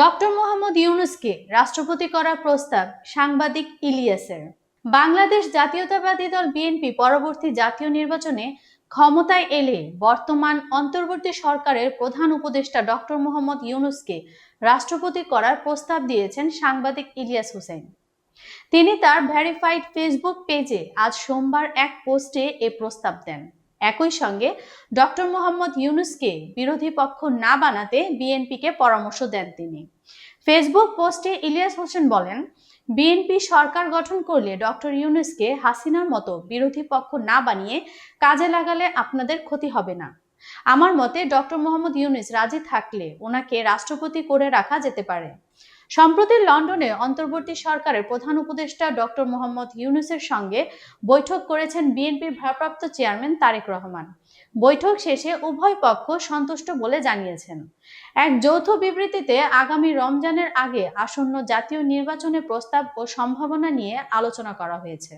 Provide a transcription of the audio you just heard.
Doctor Mohammad ইউনুসকে রাষ্ট্রপতি করার প্রস্তাব সাংবাদিক ইলিয়াসের। বাংলাদেশ জাতীয়তাবাদী দল বিএনপি পরবর্তী জাতীয় নির্বাচনে ক্ষমতায় এলে বর্তমান অন্তর্বর্তী সরকারের প্রধান উপদেষ্টা ডক্টর মোহাম্মদ ইউনুসকে রাষ্ট্রপতি করার প্রস্তাব দিয়েছেন সাংবাদিক ইলিয়াস হোসেন। তিনি তার ভেরিফাইড ফেসবুক পেজে আজ সোমবার এক পোস্টে এ প্রস্তাব দেন। একই সঙ্গে ডক্টর মোহাম্মদ ইউনুসকে বিরোধী পক্ষ না বানাতে বিএনপিকে পরামর্শ দেন তিনি। ফেসবুক পোস্টে ইলিয়াস হোসেন বলেন, বিএনপি সরকার গঠন করলে ডক্টর ইউনুসকে হাসিনার মতো বিরোধী পক্ষ না বানিয়ে কাজে লাগালে আপনাদের ক্ষতি হবে না। আমার মতে ডক্টর মোহাম্মদ ইউনুস রাজি থাকলে ওনাকে রাষ্ট্রপতি করে রাখা যেতে পারে। সম্প্রতি লন্ডনে অন্তর্বর্তী সরকারের প্রধান উপদেষ্টা ডক্টর মোহাম্মদ ইউনুসের সঙ্গে বৈঠক করেছেন বিএনপির ভারপ্রাপ্ত চেয়ারম্যান তারেক রহমান। বৈঠক শেষে উভয় পক্ষ সন্তুষ্ট বলে জানিয়েছেন। এক যৌথ বিবৃতিতে আগামী রমজানের আগে আসন্ন জাতীয় নির্বাচনের প্রস্তাব ও সম্ভাবনা নিয়ে আলোচনা করা হয়েছে।